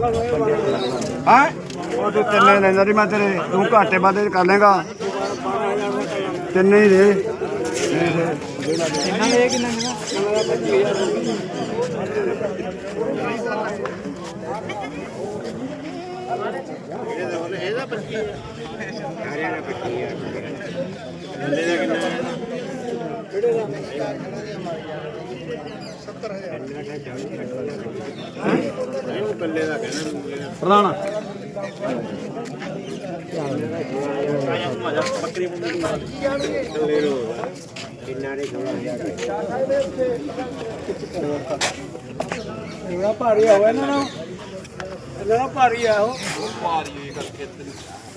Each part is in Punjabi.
ਹਾਂ ਉਹ ਤੂੰ ਤਿੰਨੇ ਲੈਂਦਾ ਸੀ ਮੈਂ ਤੇਰੇ ਤੂੰ ਘਾਟੇ ਵਾਧੇ ਕਰ ਲੇਗਾ ਤਿੰਨੇ ਹੀ ਦੇ ਕਿੰਨਾ ਇਹ ਕਿੰਨਾ ਹੈਗਾ ਪ੍ਰਧਾਨ ਥੋੜਾ ਭਾਰੀ ਹੋਇਆ ਇਹਨਾਂ ਨੂੰ ਇਹਨਾਂ ਭਾਰੀ ਆ ਉਹ ਭਾਰੀ ਕਰਕੇ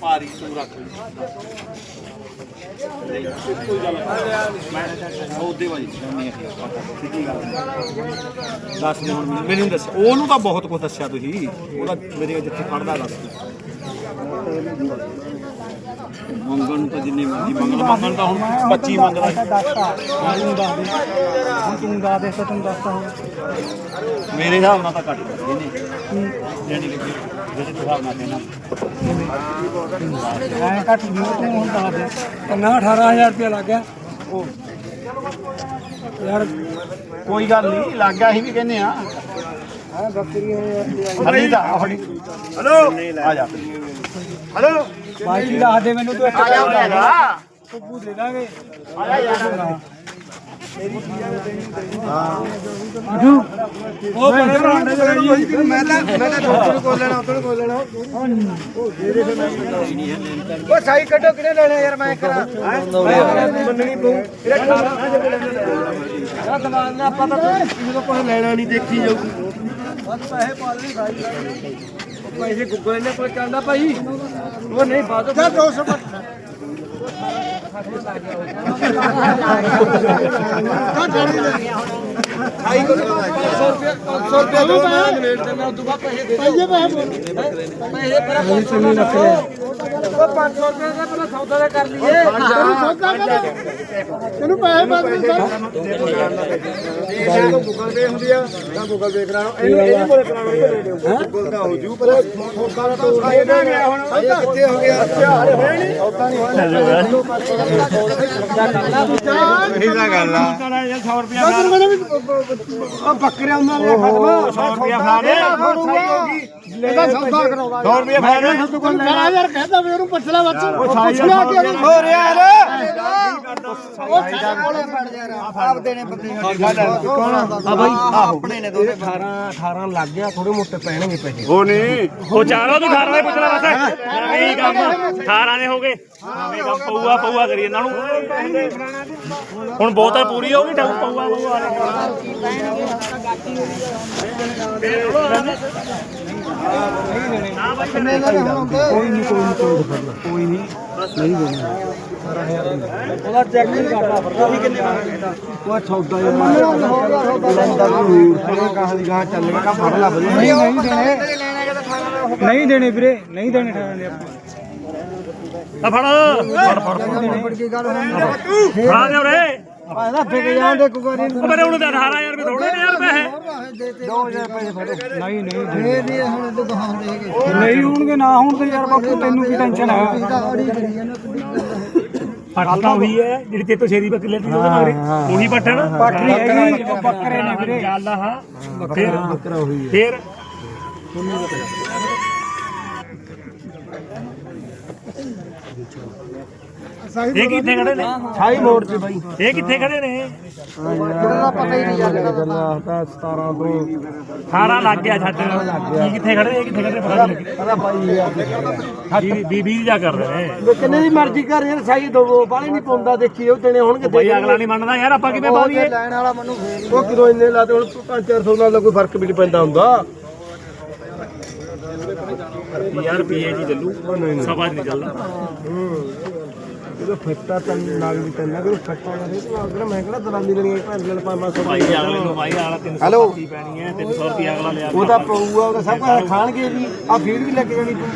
ਭਾਰੀ ਤੂੰ ਰੱਖ ਕੋਈ ਦੱਸ ਦੇ ਹੁਣ ਮੈਨੂੰ- ਮੈਨੂੰ ਦੱਸ ਉਹਨੂੰ ਤਾਂ ਬਹੁਤ ਕੁਝ ਦੱਸਿਆ ਤੁਸੀਂ ਉਹਦਾ ਮੇਰੇ ਜਿੱਥੇ ਖੜਦਾ ਦੱਸ ਮੰਗਣ ਨੂੰ ਤਾਂ ਜਿੰਨੇ ਮਰਜ਼ੀ ਮੰਗਣ ਮੰਗਣ ਤਾਂ ਹੁਣ 25 ਮੰਗਦਾ ਤੂੰ ਦੱਸ ਦੇ ਹੁਣ ਤੂੰ ਦੱਸ ਦੇ ਤਾਂ ਤੂੰ ਦੱਸਤਾ ਹੁਣ ਮੇਰੇ ਹਿਸਾਬ ਨਾਲ ਤਾਂ ਘੱਟ ਕਰਦੇ ਨੇ ਜਿਹੜੀ ਕਿ ਜਿਹੜੇ ਹਿਸਾਬ ਨਾਲ ਕਹਿਣਾ ਐ ਘੱਟ ਨਹੀਂ ਤੂੰ ਹੁਣ ਦੱਸ ਦੇ ਕਿੰਨਾ 18000 ਰੁਪਏ ਲੱਗ ਗਿਆ। ਉਹ ਯਾਰ ਕੋਈ ਗੱਲ ਨਹੀਂ ਲੱਗ ਗਿਆ ਅਸੀਂ ਵੀ ਕਹਿੰਦੇ ਆ ਆ। ਬੱਕਰੀ ਹਰੀ ਦਾ ਹਰੀ ਹਲੋ? ਆ ਜਾ। ਹਲੋ? ਬਾਕੀ ਦੱਸ ਦੇ ਮੈਨੂੰ ਤੂੰ ਇੱਕ ਆ ਜਾ ਕੁੱਬੂ ਦੇ ਦਾਂਗੇ। ਆ ਜਾ ਯਾਰ। ਉਹ ਬੜੇ ਬਰਾਂਡੇ ਦੇ ਜੀ ਮੈਂ ਤਾਂ ਮੈਂ ਤਾਂ ਡਾਕਟਰ ਕੋਲ ਲੈਣਾ ਉਧਰ ਕੋਲ ਲੈਣਾ ਉਹ ਸਾਈ ਕੱਢੋ ਕਿਹਨੇ ਲੈਣੇ ਯਾਰ ਮੈਂ ਕਰਾਂ ਮੰਨਣੀ ਪਊ ਇਹਦਾ 18 ਦੇ ਲੈਣੇ ਦਵਾਨ ਨਾ ਆਪਾਂ ਤਾਂ ਕਿਸੇ ਤੋਂ ਕੁਝ ਲੈਣਾ ਨਹੀਂ ਦੇਖੀ ਜਾਊਗੀ ਪੈਸੇ ਪਾ ਦੇ ਭਾਈ ਪੈਸੇ ਗੁੱਗਲ ਨੇ ਕੋਲ ਚੱਲਦਾ ਭਾਈ ਉਹ ਨਹੀਂ ਬਾਤ 200 ਢਾਈ ਕਰੋੜ ਦਾ 500 ਰੁਪਏ 500 ਰੁਪਏ ਦੋ ਮੈਂ ਨਵੇੜ ਦਿੰਦਾ ਉਸ ਤੋਂ ਬਾਅਦ ਪੈਸੇ ਦੇ ਦਿਓ। ਪੈਸੇ ਪੈਸੇ ਪਰ 500 ਲੱਖ ਤੈਨੂੰ ਪੈਸੇ ਪਾ ਦੇ ਗੂਗਲ ਪੇ ਹੁੰਦੀ ਆ। ਤਾਂ ਗੂਗਲ ਪੇ ਕਰਾ ਇਹਨੂੰ ਇਹਦੇ ਕੋਲੇ ਕਰਾਉਣਾ ਇਹ ਦੇ ਗੂਗਲ ਦਾ ਹੋ ਜੂ ਪਰ ਸੌਦਾ ਦਾ ਤਾਂ ਫਾਇਦਾ ਗਿਆ ਹੁਣ ਸੌਦਾ ਕਿੱਥੇ ਹੋ ਗਿਆ? ਅੱਛਾ ਹੋਏ ਨਹੀਂ। ਸੌਦਾ ਨਹੀਂ ਹੋਇਆ। ਇਹੀ ਤਾਂ ਗੱਲ ਆ 100 ਰੁਪਿਆ ਉਹ ਬੱਕਰੇ ਉਹਨਾਂ ਨੇ ਖਤਮ। 100 ਰੁਪਿਆ ਫੜਾ ਦੇ ਇਹਦਾ ਸੌਦਾ ਕਰਾਉਂਦਾ 100 ਰੁਪਿਆ ਫੜਾ ਦੇ ਯਾਰ ਕਹਿੰਦਾ ਵੀ ਉਹਨੂੰ ਪੁੱਛ ਲੈ ਬੱਚ ਉਹ ਪੁੱਛਣਾ ਕਿ ਹੋ ਰਿਹਾ ਆਪਦੇ ਨੇ ਬੱਕਰੀ ਕੌਣ ਆ? ਬਾਈ। ਆਪਣੇ ਨੇ ਦੋਨੇ 18 18 ਲੱਗ ਗਿਆ ਥੋੜੇ ਮੋਟੇ ਪੈਣਗੇ ਪੈਸੇ। ਉਹ ਨਹੀਂ। ਉਹ ਚਾਰੋਂ ਤੂੰ 18 ਦੇ ਪੁੱਛਣਾ ਬਸ। ਨਵੇਂ ਕੰਮ। 18 ਦੇ ਹੋ ਗਏ। ਕੰਮ ਪਊਆ ਪਊਆ ਕਰੀ ਇਹਨਾਂ ਨੂੰ। ਹੁਣ ਬਹੁਤਾ ਪੂਰੀ ਹੋ ਗਈ ਡਾਊ ਪਊਆ ਪਊਆ ਕੋਈ ਨਹੀਂ ਕੋਈ ਨਹੀਂ ਕੋਈ ਫੜਨਾ ਕੋਈ ਨਹੀਂ ਨਹੀਂ ਦੇਣਾ ਉਹਦਾ ਚੈੱਕ ਨਹੀਂ ਕਰਦਾ ਫਰਦਾ ਵੀ ਕਿੰਨੇ ਉਹ ਸੌਦਾ ਯਾਰ ਲੈਂਦਾ ਜ਼ਰੂਰ ਥੋੜਾ ਕਹਾਂ ਦੀ ਗਾਂ ਚੱਲ ਗਿਆ ਫੜ ਲਾ ਵਧੀਆ ਨਹੀਂ ਨਹੀਂ ਦੇਣੇ ਨਹੀਂ ਦੇਣੇ ਵੀਰੇ ਨਹੀਂ ਦੇਣੇ ਠਾਣੇ ਆਪਾਂ। ਆ ਫੜ। ਫੜ ਫੜ ਫੜ ਕੇ ਗੱਲ ਫੜਾ ਦੇ ਉਰੇ। ਆਹਦਾ ਫੇਕ ਜਾਂਦੇ ਕੋਈ ਨਹੀਂ ਉਹ ਮੇਰੇ ਹੁਣ ਤਾਂ 18000 ਰੁਪਏ ਥੋੜੇ ਨੇ ਯਾਰ ਪੈਸੇ। 2000 ਪੈਸੇ ਫੜੋ ਨਹੀਂ। ਨਹੀਂ ਦੇ ਦੇ ਹੁਣ ਤੂੰ ਕਹਾਂ ਦੇਗੇ ਨਹੀਂ ਹੋਣਗੇ ਨਾ ਹੋਣ ਤੇ ਯਾਰ ਬਾਪੂ ਤੈਨੂੰ ਕੀ ਟੈਨਸ਼ਨ ਹੈ ਪੱਟ ਉਹੀ ਹੈ ਜਿਹੜੀ ਤੇ ਤੋਂ ਸ਼ੇਰੀ ਬੱਕਰੀ ਲੈਤੀ ਉਹਦੇ ਮਗਰੇ। ਉਹੀ ਪੱਟਣ ਪੱਟ ਨਹੀਂ ਹੈਗੀ। ਉਹ ਬੱਕਰੇ ਨੇ ਵੀਰੇ। ਚੱਲ ਹਾਂ ਫੇਰ ਬੱਕਰਾ ਹੋਈ ਫੇਰ। ਇਹ ਕਿੱਥੇ ਖੜੇ ਨੇ? ਛਾਈ ਮੋੜ ਚ ਬਾਈ। ਇਹ ਕਿੱਥੇ ਖੜੇ ਨੇ? ਇਹਦਾ ਪਤਾ ਹੀ ਨਹੀਂ ਗੱਲਾਂ ਤਾਂ 17 ਤੋਂ 18 ਲੱਗ ਗਿਆ ਛੱਡ। ਕੀ ਕਿੱਥੇ ਖੜੇ? ਇਹ ਕਿੱਥੇ ਖੜੇ? ਪਤਾ ਨਹੀਂ ਪਤਾ ਬਾਈ ਯਾਰ। ਵੀ ਜਾ ਕਰ ਰਹੇ ਨੇ ਕਿੰਨੇ ਦੀ ਮਰਜ਼ੀ ਕਰ ਯਾਰ ਛਾਈ ਦੋ ਬਾਲੇ ਨਹੀਂ ਪਾਉਂਦਾ ਦੇਖੀ ਉਹ ਦੇਣੇ ਹੋਣਗੇ ਬਈ ਅਗਲਾ ਨਹੀਂ ਮੰਨਦਾ ਯਾਰ ਆਪਾਂ ਕਿਵੇਂ ਪਾਈਏ ਲੈਣ ਵਾਲਾ ਮੈਨੂੰ ਉਹ ਕਿਲੋ ਇੰਨੇ ਲਾਤੇ ਹੁਣ 5-400 ਨਾਲ ਕੋਈ ਫ਼ਰਕ ਵੀ ਨਹੀਂ ਪੈਂਦਾ ਹੁੰਦਾ। ਯਾਰ ਪੀਏ ਜੀ ਚੱਲੂ। ਸਭਾ ਨਹੀਂ। ਚੱਲਦਾ ਜਦੋਂ ਫਿੱਟਾ ਤਨ ਨਾਗ ਵੀ ਤਨ ਅਗਰ ਫੱਟਾ ਦੇ ਤੂੰ ਅਗਰ ਮੈਂ ਕਿਹੜਾ ਦਲਾਲੀ ਲੈਣੀ ਹੈ? ਭੈਣ ਨਾਲ 500 ਭਾਈ ਅਗਲੇ ਨੂੰ ਭਾਈ ਅਗਲਾ 300 ਹੈਲੋ। ਦੀ ਪੈਣੀ ਹੈ 300 ਰੁਪਏ ਅਗਲਾ ਲਿਆ। ਉਹ ਤਾਂ ਪਊਗਾ ਉਹਦਾ ਸਭ ਕੁਝ ਖਾਣਗੇ ਵੀ ਆ ਫੀਡ ਵੀ ਲੱਗ ਜਾਣੀ ਤੂੰ।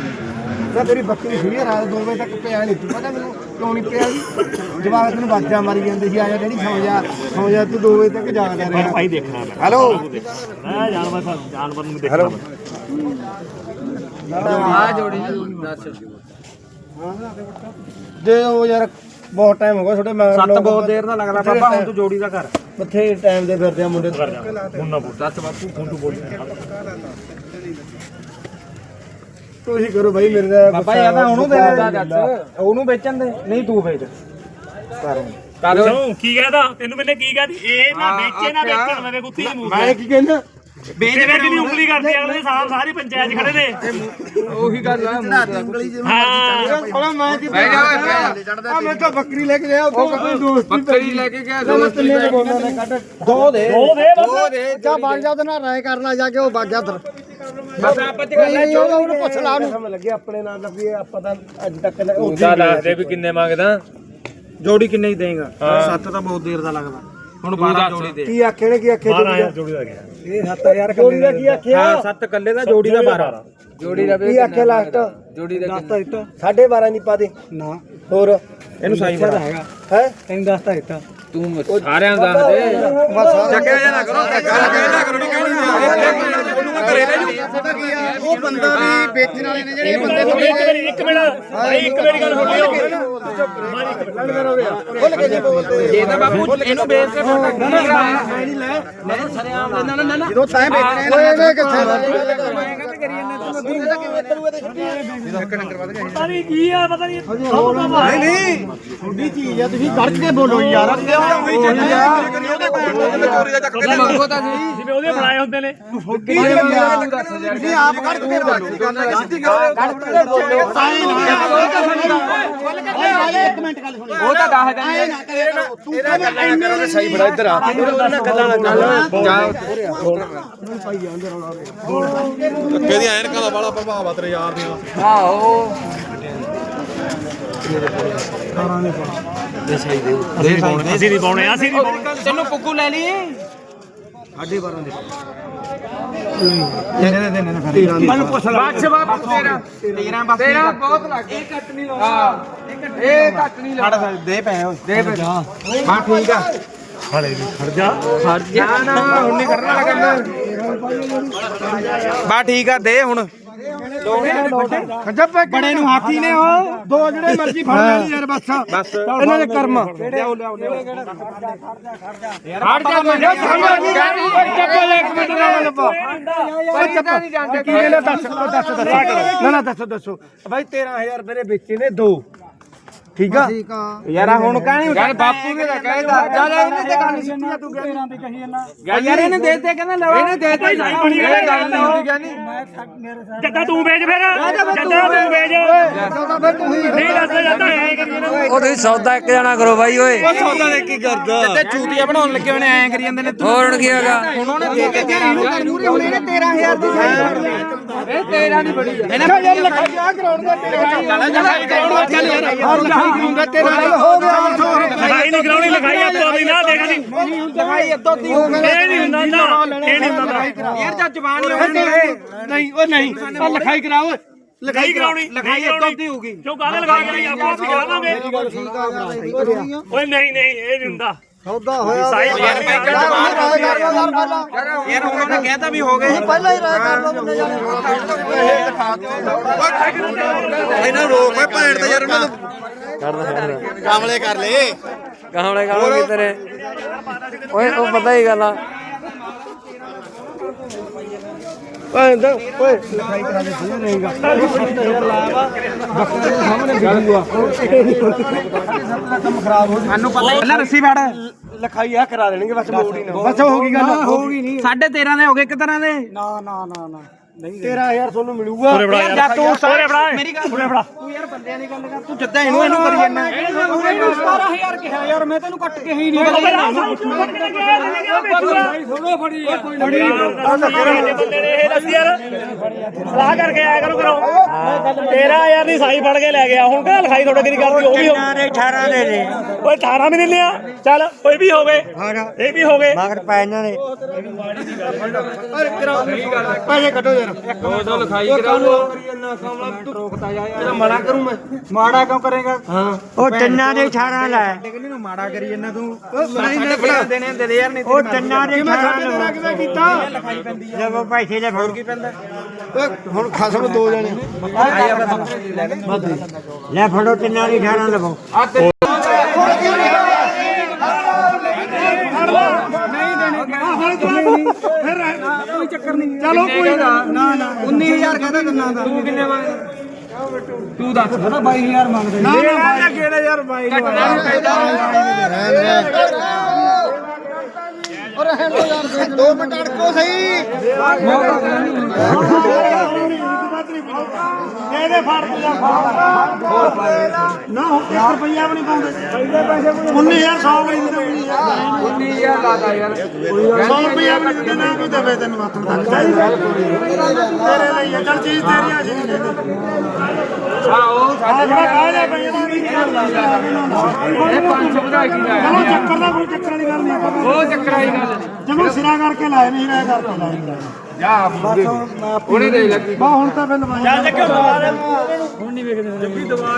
ਤਾਂ ਤੇਰੀ ਬੱਕਰੀ ਸੀ ਰਾਤ 2 ਵਜੇ ਤੱਕ ਪਿਆ ਨਹੀਂ। ਤੂੰ ਪਤਾ ਮੈਨੂੰ ਕਿਉਂ ਨਹੀਂ ਪਿਆ ਜੀ? ਜਵਾਬ ਤੈਨੂੰ ਬਾਜਾਂ ਮਾਰੀ ਜਾਂਦੇ ਸੀ ਆ ਜਾ ਡੈਡੀ ਸੌ ਜਾ ਸੌ ਜਾ ਤੂੰ 2 ਵਜੇ ਤੱਕ ਜਾਗਦਾ ਪਰ ਰਿਹਾ। ਭਾਈ ਦੇਖਣਾ ਮੈਂ। ਹੈਲੋ? ਮੈਂ ਜਾਨਵਰ ਜਾਨਵਰ ਨੂੰ ਦੇਖਣਾ ਮੈਂ। ਆ ਜੋੜੀ ਦੱਸ। ਦੇ ਉਹ ਯਾਰ ਬਹੁਤ ਟਾਈਮ ਹੋ ਗਿਆ ਛੋਟੇ ਮੈਂ ਸੱਤ ਬਹੁਤ ਦੇਰ ਦਾ ਲੱਗਦਾ ਬਾਬਾ ਹੁਣ ਤੂੰ ਜੋੜੀ ਦਾ ਕਰ ਬਥੇ ਟਾਈਮ ਦੇ ਫਿਰਦੇ ਆ ਮੁੰਡੇ। ਦੱਸ ਬਾਪੂ ਫੋਨ ਤੂੰ ਬੋਲ ਤੁਸੀਂ ਕਰੋ ਬਾਈ ਮੇਰੇ ਦਾ ਬਾਬਾ ਇਹ ਤਾਂ ਉਹਨੂੰ ਦੇ ਦਿੰਦਾ ਦੱਸ ਉਹਨੂੰ ਵੇਚਣ ਦੇ ਨਹੀਂ ਤੂੰ ਵੇਚ। ਕਰ ਕਿਉਂ ਕੀ ਕਹਦਾ? ਤੈਨੂੰ ਮੈਨੇ ਕੀ ਕਹਦੀ? ਇਹ ਨਾ ਵੇਚੇ ਨਾ ਵੇਚਣ ਮੇਰੇ ਕੁੱਤੀ ਨੂੰ ਮੂੰਹ ਮੈਂ ਕੀ ਕਹਿੰਦਾ? ਵੇਚ ਦੀ ਉਂਗਲੀ ਕਰਦੇ ਅਗਲੇ ਸਾਲ ਸਾਰੀ ਪੰਚਾਇਤ ਖੜੇ ਨੇ। ਉਹੀ ਗੱਲ ਆ ਹਾਂ। ਥੋੜਾ ਮੈਂ ਕੀ ਬਹਿ ਜਾ ਬਹਿ ਜਾ। ਆ ਮੈਂ ਤਾਂ ਬੱਕਰੀ ਲੈ ਕੇ ਗਿਆ ਉਹ ਕੋਈ ਦੋਸਤ ਬੱਕਰੀ ਲੈ ਕੇ ਗਿਆ ਮੈਂ ਤਿੰਨੇ ਦੇ ਬੋਲਣਾ ਨੇ ਕੱਢ। ਦੋ ਦੇ। ਦੋ ਦੇ ਜਾ ਬਾਗ ਜਾ ਉਹਦੇ ਨਾਲ ਰਾਏ ਕਰ ਲੈ ਜਾ ਕੇ ਉਹ ਬਾਗ ਜਾ ਉਧਰ। ਬਸ ਆਪਾਂ ਤੇ ਗੱਲ ਨਹੀਂ ਉਹ ਉਹਨੂੰ ਪੁੱਛ ਲਾ ਉਹਨੂੰ। ਸਮਝ ਲੱਗੇ ਆਪਣੇ ਨਾਲ ਲੱਗੀ ਆਪਾਂ ਤਾਂ ਅੱਜ ਤੱਕ ਉਹਦਾ ਦੱਸ ਦੇ ਵੀ ਕਿੰਨੇ ਮੰਗਦਾ। ਜੋੜੀ ਕਿੰਨੇ ਹੀ ਦੇਗਾ? ਸੱਤ ਤਾਂ ਬਹੁਤ ਦੇਰ ਦਾ ਲੱਗਦਾ। ਹੁਣ 12 ਜੋੜੀ ਦੇ। ਕੀ ਆਖੇ ਨੇ ਕੀ ਆਖੇ ਜੋੜੀ ਦਾ ਗਿਆ। ਇਹ 7000 ਜੋੜੀ ਦਾ ਕੀ ਆਖਿਆ? ਹਾਂ ਸੱਤ ਕੱਲੇ ਦਾ ਜੋੜੀ ਦਾ 12 ਜੋੜੀ ਦਾ ਕੀ ਆਖਿਆ ਲਾਸਟ ਜੋੜੀ ਦਾ ਕਿੰਨਾ? ਸਾਢੇ 12 ਨਹੀਂ ਪਾ ਦੇ। ਨਾ। ਹੋਰ? ਇਹਨੂੰ ਸਾਈ ਬੜਾ ਹੈਗਾ। ਹੈ? ਤੈਨੂੰ ਦੱਸਤਾ ਦਿੱਤਾ। ਤੂੰ ਸਾਰਿਆਂ ਦੇ। ਬਸ ਚੱਕਿਆ ਜਾ ਨਾ ਕਰੋ ਚੱਕਿਆ ਨਾ ਕਰੋ ਨਹੀਂ ਉਹ ਬੰਦਾ ਵੀ ਵੇਚਣ ਵਾਲੇ ਨੇ ਜਿਹੜੇ ਬੰਦੇ ਇੱਕ ਵਾਰੀ ਇੱਕ ਮਿੰਟ ਭਾਈ ਇੱਕ ਵਾਰੀ ਗੱਲ ਸੁਣ। ਲਿਓ ਖੁੱਲ ਕੇ ਜੇ ਬੋਲਦੇ ਜੇ ਤਾਂ ਬਾਪੂ ਇਹਨੂੰ ਵੇਚ ਕੇ ਫਿਰ ਟੱਕਰ ਨਹੀਂ ਕਰਾਇਆ ਮੈਂ ਨਹੀਂ ਲੈ ਮੈਂ ਸਰਿਆਮ ਲੈਣਾ ਨਾ ਨਾ। ਜਦੋਂ ਤੈਂ ਵੇਚਣੇ ਓਏ ਇਹਨੇ ਕਿੱਥੇ ਪਤਾ ਨਹੀਂ ਕੀ ਆ ਪਤਾ ਨਹੀਂ ਨਹੀਂ ਥੋੜੀ ਚੀਜ਼ ਆ ਤੁਸੀਂ ਕੱਢ ਕੇ ਬੋਲੋ ਯਾਰ। ਮੰਗੋ ਤਾਂ ਸਹੀ ਜਿਵੇਂ ਉਹਦੇ ਬਣਾਏ ਹੁੰਦੇ ਨੇ। ਤੁਸੀਂ ਆਪ ਕੱਢ ਕੇ ਬੋਲੋ ਸਿੱਧੀ ਗੱਲ ਕੱਢ ਕੇ ਬੋਲੋ ਇੱਕ ਮਿੰਟ ਗੱਲ ਸੁਣੀ। ਉਹ ਤਾਂ ਦੱਸ ਦਿੰਦੇ ਤੂੰ ਕਹਿੰਦਾ ਸਹੀ ਬੜਾ ਇੱਧਰ ਆ। ਉਹਨਾਂ ਗੱਲਾਂ ਨਾ ਕਰ ਕਿਹਦੀ ਐਨਕਾਂ ਦਾ ਬੜਾ ਪ੍ਰਭਾਵ ਆ ਤੇਰੇ ਯਾਰ ਦੀਆਂ। ਆਹੋ। ਅਸੀਂ ਨਹੀਂ ਪਾਉਣੇ ਅਸੀਂ ਨਹੀਂ ਪਾਉਣੇ। ਤੈਨੂੰ ਪੁੱਗੂ ਲੈ ਲਈ? ਮੈਨੂੰ ਪੁੱਛ ਲੈ। ਬਸ ਬਾਪੂ ਤੇਰਾ। 13 ਬਸ ਤੇਰਾ ਬਹੁਤ ਲੱਗ ਇਹ ਕੱਟ ਨਹੀਂ ਲਾਉਂਦਾ ਹਾਂ। ਇਹ ਕੱਟ ਨਹੀਂ ਲਾਉਂਦਾ ਦੇ ਪੈ ਓਏ ਦੇ ਫਿਰ ਹਾਂ ਠੀਕ ਆ। ਹਲੇ ਵੀ ਖੜ ਜਾ। ਨਾ ਨਾ ਹੁਣ ਨਹੀਂ ਕਰਨਾ ਲੱਗਣਾ। ਬਾ ਠੀਕ ਆ ਦੇ ਹੁਣ। ਬੜੇ ਨੂੰ ਹਾਥੀ ਨੇ ਉਹ। ਦੋ ਜਿਹੜੇ ਮਰਜ਼ੀ ਫੜ ਲੈਣ ਯਾਰ ਬਸ। ਬਸ। ਇਹਨਾਂ ਦੇ ਕਰਮ। ਲਿਆਓ ਲਿਆਓ ਲਿਆਓ। ਹਟ ਜਾ ਮੈਂ ਚੱਪਲ ਇੱਕ ਮਿੰਟ ਨਾ ਲੱਭਾ। ਓਏ ਚੱਪਲ ਨਹੀਂ ਜਾਂਦੇ ਕੀ ਨੇ ਦੱਸ ਦੱਸ ਦੱਸ ਨਾ ਨਾ ਦੱਸੋ ਦੱਸੋ। ਬਾਈ 13000 ਰੁਪਏ ਦੇ ਵੇਚੇ ਨੇ ਦੋ। ਠੀਕ ਆ ਯਾਰ ਹੁਣ ਕਾਹਨੀ ਯਾਰ ਬਾਪੂ ਨੇ ਤਾਂ ਕਹਿਦਾ ਚੱਲ ਇਹਨੇ ਤੇ ਗੱਲ ਸਿੱਧੀ ਆ ਤੂੰ 13 ਦੀ ਕਹੀ ਜਾਂਦਾ ਯਾਰ ਇਹਨੇ ਦੇ ਦਿੱਤੇ ਕਹਿੰਦਾ ਲਵਾ ਇਹਨੇ ਦੇ ਦਿੱਤੇ ਸਾਈ ਬਣੀ ਇਹ ਗੱਲ ਨਹੀਂ ਹੁੰਦੀ ਕਹਿੰਦੀ ਜੱਗਾ ਤੂੰ ਵੇਚ ਫਿਰ ਜੱਗਾ ਤੂੰ ਵੇਚ ਤਾਂ ਫਿਰ ਤੂੰ ਹੀ ਨਹੀਂ ਦੱਸ ਜਾਂਦਾ ਐ ਕਰੀ ਉਹ ਤੁਸੀਂ ਸੌਦਾ ਇੱਕ ਜਣਾ ਕਰੋ ਬਾਈ ਓਏ ਉਹ ਸੌਦਾ ਦੇ ਕੀ ਕਰਦਾ ਤੇ ਚੂਤੀਆਂ ਬਣਾਉਣ ਲੱਗੇ ਹੋਣੇ ਐਂ ਕਰੀ ਜਾਂਦੇ ਨੇ ਹੋਰ ਹੁਣ ਕੀ ਹੈਗਾ ਹੁਣ ਉਹਨੇ ਦੇ ਕੇ ਤੇਰਾ ਹੁਣ ਇਹਨੇ 13000 ਦੀ ਇਹ 13 ਦੀ ਬੜੀ ਆ ਇਹਨਾਂ ਯਾਰ ਲਿਖਾ ਜਾ ਕਰਾਉਣ ਦਾ ਤੇਰਾ ਕਰਾਉਣ ਚੱਲ ਯਾਰ ਕਰਾਉਂਦਾ ਤੇਰਾ ਹੋ ਗਿਆ। ਲਿਖਾਈ ਨਹੀਂ ਕਰਾਉਣੀ ਲਿਖਾਈ ਆਪੋ ਆਪਣੀ ਨਾ ਦੇਖ ਦੀ ਲਿਖਾਈ ਅੱਧੋ ਦੀ ਹੋ ਗਈ। ਇਹ ਨਹੀਂ ਹੁੰਦਾ ਨਾ ਇਹ ਨਹੀਂ ਹੁੰਦਾ ਯਾਰ ਜੱਜ ਜਵਾਨ ਨਹੀਂ ਉਹ ਨਹੀਂ ਆ ਲਿਖਾਈ ਕਰਾਓ ਲਿਖਾਈ ਕਰਾਉਣੀ ਲਿਖਾਈ ਅੱਧੋ ਦੀ ਹੋਊਗੀ ਕਿਉਂ ਕਾਹਦੇ ਲਗਾ ਕੇ ਆਪੋ ਆਪ ਜਾਵਾਂਗੇ। ਓਏ ਨਹੀਂ ਨਹੀਂ ਇਹ ਨਹੀਂ ਹੁੰਦਾ। ਸੌਦਾ ਹੋਇਆ ਯਾਰ ਉਹਨੇ ਕਹਿਤਾ ਵੀ ਹੋ ਗਏ। ਪਹਿਲਾਂ ਹੀ ਰਾਏ ਕਰ ਲਓ ਬੰਦੇ ਜਾਣੇ। ਇਹਨਾਂ ਰੋਕ ਓਏ ਭੈਣ ਤੇ ਯਾਰ ਉਹਨਾਂ ਨੂੰ ਕਾਮਲੇ ਕਰ ਲੈ ਕਾਹਲੇ ਕਾਹਲੇ ਤੇਰੇ ਓਏ ਉਹ ਪਤਾ ਹੀ ਗੱਲ ਆ? ਓਏ ਇੰਦਰ ਓਏ। ਲਿਖਾਈ ਕਰਾ ਦੇ ਸੀ ਨਹੀਂਗਾ ਯਾਰ ਲਾਵਾ ਬੱਕਰੇ ਦੇ ਸਾਹਮਣੇ ਵਿਕੂਗਾ ਕੰਮ ਖਰਾਬ ਹੋ ਸਾਨੂੰ ਪਤਾ ਪਹਿਲਾਂ ਰੱਸੀ ਫੜ। ਲਿਖਾਈ ਆ ਕਰਾ ਦੇਣਗੇ ਬਸ ਮੋੜੀ ਨਾ। ਬਸ ਹੋ ਗਈ ਗੱਲ। ਹੋ ਗਈ ਨਹੀਂ। ਸਾਢੇ 13 ਦੇ ਹੋ ਗਏ ਇੱਕ ਤਰ੍ਹਾਂ ਦੇ। ਨਾ ਨਾ ਨਾ ਨਾ। 13000 ਤੁਹਾਨੂੰ ਮਿਲੂਗਾ। ਉਰੇ ਯਾਰ। ਤੂੰ ਮੇਰੀ ਗੱਲ ਉਰੇ ਬੜਾ ਤੂੰ ਯਾਰ ਬੰਦਿਆਂ ਦੀ ਗੱਲ ਕਰ। ਤੂੰ ਜੱਦਾ ਇਹਨੂੰ ਇਹਨੂੰ ਕਰੀ ਜਾਂਦਾ। 17000 ਕਿਹਾ ਯਾਰ ਮੈਂ ਤੈਨੂੰ ਕੱਟ ਕੇ ਹੀ ਨਹੀਂ ਬੰਦੇ ਨੇ ਇਹ ਦੱਸ ਯਾਰ। ਸਲਾਹ ਕਰਕੇ ਆਇਆ ਕਰੋ ਕਰੋ। 13000 ਦੀ ਸਾਈ ਫੜ ਕੇ ਲੈ ਗਿਆ। ਹੁਣ ਕਿਹੜਾ ਲਿਖਾਈ ਤੁਹਾਡੇ ਕਿਹਦੀ ਕਰਦੀ ਉਹ ਵੀ ਹੋ 18 ਦੇ ਦੇ ਓਏ 18 ਵੀ ਦਿੰਦੇ ਆ। ਚੱਲ ਕੋਈ ਵੀ ਹੋ ਗਏ। ਇਹ ਵੀ ਹੋ ਗਏ। ਮਗਰ ਪੈ ਇਹਨਾਂ ਨੇ ਪੈਸੇ ਕੱਢੋ ਯਾਰ। ਦੋ ਦੋ ਲਿਖਾਈ ਕਰਾ ਲਓ। ਇਹਦਾ ਮਾੜਾ ਕਰੂੰ ਮੈਂ। ਮਾੜਾ ਕਿਉਂ ਕਰੇਗਾ? ਹਾਂ। ਉਹ ਤਿੰਨਾਂ ਦੇ 18 ਲੈ। ਕਿੰਨੀ ਨੂੰ ਮਾੜਾ ਕਰੀ ਜਾਂਦਾ ਤੂੰ। ਨਹੀਂ ਨਹੀਂ ਬਣਾ ਦੇਣੇ ਦੇ ਦੇ ਯਾਰ ਨਹੀਂ ਉਹ ਤਿੰਨਾਂ ਦੇ 18 ਕਿਵੇਂ ਕੀਤਾ? ਲਿਖਾਈ ਪੈਂਦੀ ਆ ਜਦੋਂ ਪੈਸੇ ਲੈ ਫੜ। ਕੀ ਪੈਂਦਾ? ਓਏ ਹੁਣ ਖਸਮ ਦੋ ਜਣੇ। ਲੈ। ਫੜੋ ਤਿੰਨਾਂ ਦੀ 18 ਲਵੋ ਚਲੋ ਕੋਈ ਨਾ ਨਾ ਨਾ। 19000 ਕਹਿੰਦਾ ਦਿਨਾਂ ਦਾ ਤੂੰ ਕਿੰਨੇ ਤੂੰ ਦੱਸ। ਕਹਿੰਦਾ 22000 ਮੰਗਦੇ। ਨਾ ਨਾ ਕਿਹੜਾ ਯਾਰ 22 ਦੋ। ਮਿੰਟ ਅੜਕੋ ਸਹੀ। ਇਹਦੇ ਫੜ ਤੂੰ ਨਾ ਹੁਣ 1 ਰੁਪਈਆ ਵੀ ਨਹੀਂ ਪਾਉਂਦੇ। ਪਹਿਲੇ ਪੈਸੇ 19000 100 ਵੀ ਨਹੀਂ ਦਿੰਦੇ। 19000 ਲਾਦਾ ਯਾਰ। 100 ਰੁਪਈਆ ਵੀ ਨਹੀਂ ਦਿੰਦੇ ਨਾ ਕੋਈ ਦੇਵੇ ਤੈਨੂੰ ਹੱਥ ਤੱਕ ਚਾਹੀਦਾ ਤੇਰੇ ਲਈ ਆ, ਚੱਲ ਚੀਜ਼ ਤੇਰੀ ਆ ਜੀ ਨਹੀਂ। ਲੈਂਦੇ ਹਾਂ ਉਹ ਸਾਡੇ ਜਿਹੜਾ ਕਾਹ ਜਾ ਪਈ ਇਹਦਾ ਵੀ ਇਹ 500 ਵਧਾ ਕੀ ਲਾਇਆ? ਚਲੋ ਚੱਕਰ ਦਾ ਕੋਈ ਚੱਕਰ ਵਾਲੀ ਗੱਲ ਨਹੀਂ ਉਹ ਚੱਕਰ ਵਾਲੀ ਗੱਲ ਜਮਾ ਸਿਰਾ ਕਰਕੇ ਲਾਏ ਨਹੀਂ ਰਾਇ ਕਰਕੇ ਲਾਏ। ਉਹਨੇ ਦੇ ਲੱਗੀ ਬਾ ਹੁਣ ਤਾਂ ਫਿਰ ਲਵਾਈ ਚੱਲ ਚੱਕਰ ਹੁਣ ਨਹੀਂ ਵੇਖਦੇ। ਜੱਫੀ ਦਵਾ